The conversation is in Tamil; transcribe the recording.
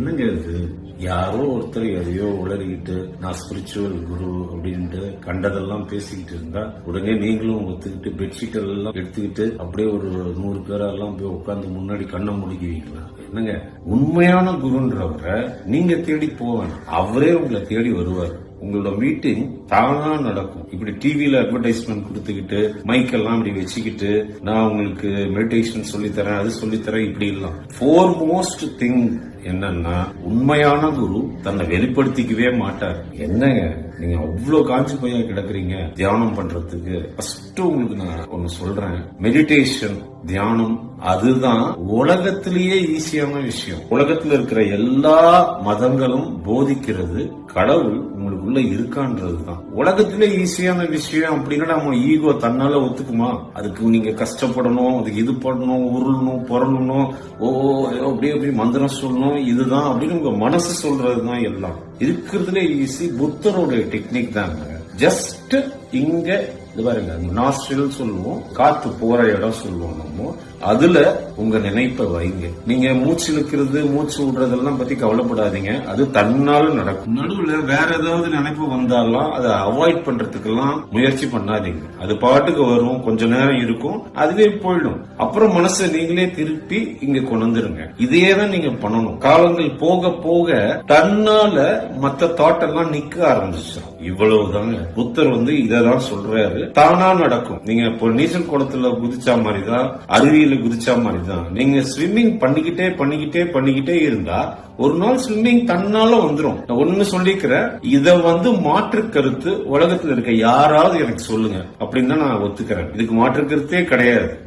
என்னங்க இது? யாரோ ஒருத்தர் எதையோ உளறிக்கிட்டு நான் ஸ்பிரிச்சுவல் குரு அப்படின்ட்டு கண்டதெல்லாம் பேசிக்கிட்டு இருந்தா உடனே நீங்களும் ஒத்துக்கிட்டு பெட்ஷீட் எல்லாம் எடுத்துக்கிட்டு அப்படியே ஒரு நூறு பேரெல்லாம் போய் உட்காந்து முன்னாடி கண்ணை முடிக்குவீங்களா? என்னங்க? உண்மையான குருன்றவரை நீங்க தேடி போவேன் அவரே உங்களை தேடி வருவார். உங்களோட மீட்டிங் தானா நடக்கும். இப்படி டிவியில அட்வர்டைஸ்மெண்ட் கொடுத்துக்கிட்டு மைக் எல்லாம் இப்படி வச்சுக்கிட்டு நான் உங்களுக்கு மெடிடேஷன் சொல்லித்தரேன் அது சொல்லித்தரேன் இப்படி எல்லாம் ஃபோர் மோஸ்ட் திங் என்னன்னா உண்மையான குரு தன்னை வெளிப்படுத்திக்கவே மாட்டார். என்னங்க? நீங்க அவ்வளவு காஞ்சி போய் கிடக்குறீங்க? தியானம் பண்றதுக்கு. ஃபர்ஸ்ட் உங்களுக்கு நான் ஒன்னு சொல்றேன். மெடிடேஷன் தியானம் அதுதான் உலகத்திலேயே ஈஸியான விஷயம். உலகத்தில் இருக்கிற எல்லா மதங்களும் போதிக்கிறது கடவுள் உங்களுக்குள்ள இருக்கான்றது தான் உலகத்துல ஈஸியான விஷயம் அப்படின்னா நம்ம ஈகோ தன்னால ஒத்துக்குமா? அதுக்கு நீங்க கஷ்டப்படணும் அதுக்கு இது பண்ணணும் உருளணும் புரளணும் ஓ அப்படியே அப்படி மந்திரம் சொல்லணும் இதுதான் அப்படின்னு உங்க மனசு சொல்றதுதான் எல்லாம். இருக்கிறதுல ஈஸி புத்தரோட டெக்னிக் தாங்க. ஜஸ்ட் இங்க இது பாருங்க நாஸ்ட்ரில் சொல்லுவோம் காத்து போற இடம் சொல்லுவோம் நம்ம. அதுல உங்க நினைப்பை வைங்க. நீங்க மூச்சு இழுக்கிறது மூச்சு விடுறதெல்லாம் பத்தி கவலைப்படாதீங்க. அது தன்னாலும் நடக்கும். நடுவுல வேற ஏதாவது நினைப்பு வந்தாலும் அதை அவாய்ட் பண்றதுக்கெல்லாம் முயற்சி பண்ணாதீங்க. அது பாட்டுக்கு வரும் கொஞ்ச நேரம் இருக்கும் அதுவே போயிடும். அப்புறம் மனசை நீங்களே திருப்பி இங்க கொண்டுருங்க இதையே இதே தான் நீங்க பண்ணணும். காலங்கள் போக போக தன்னால மத்த தாட் எல்லாம் நிக்க ஆரம்பிச்சிடும் இவ்வளவுதாங்க. புத்தர் வந்து தான் சொல்றாரு. தானா நடக்கும். நீங்க இப்போ நீச்சல் குளத்துல குதிச்சா மாதிரிதான் அருவியில குதிச்சா மாதிரிதான். நீங்க ஸ்விம்மிங் பண்ணிக்கிட்டே பண்ணிக்கிட்டே பண்ணிக்கிட்டே இருந்தா ஒரு நாள் ஸ்விம்மிங் தன்னால வந்துரும். நான் ஒண்ணு சொல்லிக்கிறேன். இத வந்து மாற்று கருத்து உலகத்துல இருக்க யாராவது எனக்கு சொல்லுங்க. அப்படின்னு தான் நான் ஒத்துக்கிறேன். இதுக்கு மாற்று கருத்தே கிடையாது.